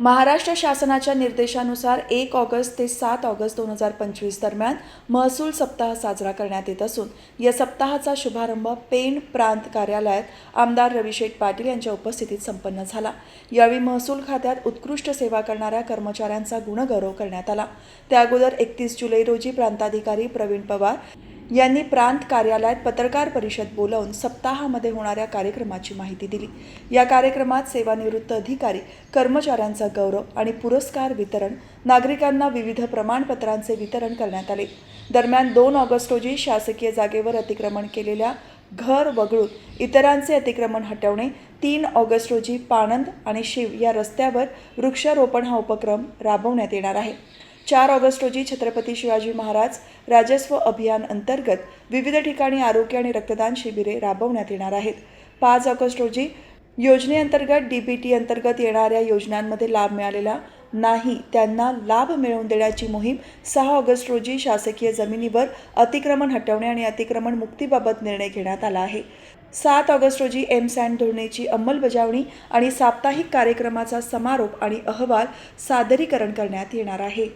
महाराष्ट्र शासनाच्या निर्देशानुसार एक ऑगस्ट ते सात ऑगस्ट दोन हजार पंचवीस दरम्यान महसूल सप्ताह साजरा करण्यात येत असून या सप्ताहाचा शुभारंभ पेण प्रांत कार्यालयात आमदार रविशेठ पाटील यांच्या उपस्थितीत संपन्न झाला. यावेळी महसूल खात्यात उत्कृष्ट सेवा करणाऱ्या कर्मचाऱ्यांचा गुणगौरव करण्यात आला. त्या अगोदर एकतीस जुलै रोजी प्रांताधिकारी प्रवीण पवार यांनी प्रांत कार्यालयात पत्रकार परिषद बोलावून सप्ताहामध्ये होणाऱ्या कार्यक्रमाची माहिती दिली. या कार्यक्रमात सेवानिवृत्त अधिकारी कर्मचाऱ्यांचा गौरव आणि पुरस्कार वितरण नागरिकांना विविध प्रमाणपत्रांचे वितरण करण्यात आले. दरम्यान दोन ऑगस्ट रोजी शासकीय जागेवर अतिक्रमण केलेल्या घर वगळून इतरांचे अतिक्रमण हटवणे तीन ऑगस्ट रोजी पाणंद आणि शिव या रस्त्यावर वृक्षारोपण हा उपक्रम राबवण्यात येणार आहे. चार ऑगस्ट रोजी छत्रपती शिवाजी महाराज राजस्व अभियान अंतर्गत विविध ठिकाणी आरोग्य आणि रक्तदान शिबिरे राबवण्यात येणार आहेत. पाच ऑगस्ट रोजी योजनेअंतर्गत डी बी टी अंतर्गत येणाऱ्या योजनांमध्ये लाभ मिळालेला नाही त्यांना लाभ मिळवून देण्याची मोहीम सहा ऑगस्ट रोजी शासकीय जमिनीवर अतिक्रमण हटवणे आणि अतिक्रमण मुक्तीबाबत निर्णय घेण्यात आला आहे. सात ऑगस्ट रोजी एम सँड धोरणेची अंमलबजावणी आणि साप्ताहिक कार्यक्रमाचा समारोप आणि अहवाल सादरीकरण करण्यात येणार आहे.